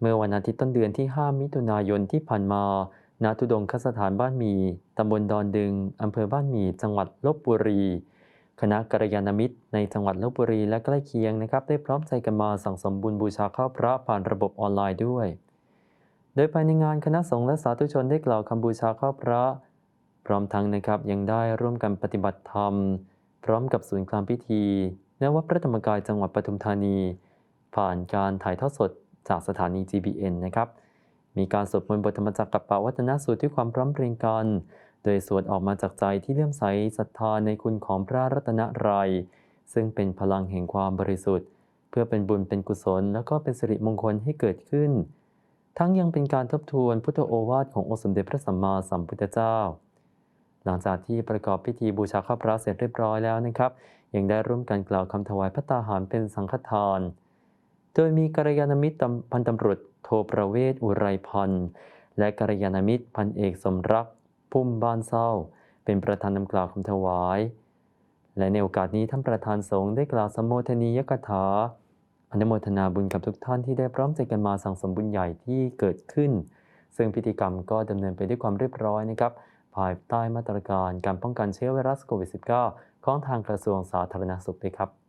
เมื่อวันอาทิตย์ต้นเดือนที่ 5 มิถุนายนที่ผ่านมา ณ ทุดงคสถานบ้านมี ตำบลดอนดึง อำเภอบ้านมี จังหวัดลบบุรี คณะกัลยาณมิตร ในจังหวัดลบบุรีและใกล้เคียงนะครับ ได้พร้อมใจกันมาสั่งสมบุญบูชาข้าวพระผ่านระบบออนไลน์ด้วย โดยภายในงานคณะสงฆ์และสาธุชนได้กล่าวคำบูชาข้าวพระ พร้อมทั้งนะครับยังได้ร่วมกันปฏิบัติธรรม พร้อมกับศูนย์กลางพิธีณวัดพระธรรมกายจังหวัดปทุมธานี ผ่านการถ่ายทอดสด จากสถานี GBN นะครับ มีการสวดมนต์บทธรรมจักรกับปวัฒนสูตรด้วยความพร้อมเพรียงกัน โดยสวดออกมาจากใจที่เลื่อมใสศรัทธาในคุณของพระรัตนตรัย ซึ่งเป็นพลังแห่งความบริสุทธิ์ เพื่อเป็นบุญเป็นกุศล แล้วก็เป็นสิริมงคลให้เกิดขึ้น ทั้งยังเป็นการทบทวนพุทธโอวาทขององค์สมเด็จพระสัมมาสัมพุทธเจ้า หลังจากที่ประกอบพิธีบูชาข้าพระเสร็จเรียบร้อยแล้วนะครับ ยังได้ร่วมกันกล่าวคำถวายพระตาหารเป็นสังฆทาน โดยมีกัลยาณมิตรพันตำรวจโทประเวศอุไรพันธ์และกัลยาณมิตรพันเอกสมรักพุ่มบ้านเศร้า เป็นประธานนำกล่าวคำถวาย และในโอกาสนี้ท่านประธานสงฆ์ได้กล่าวสมโภชนียกถาอนุโมทนาบุญกับทุกท่านที่ได้พร้อมใจกันมาสั่งสมบุญใหญ่ที่เกิดขึ้น ซึ่งพิธีกรรมก็ดำเนินไปด้วยความเรียบร้อยนะครับ ภายใต้มาตรการการป้องกันเชื้อไวรัสโควิด -19 ของทางกระทรวงสาธารณสุขด้วยครับ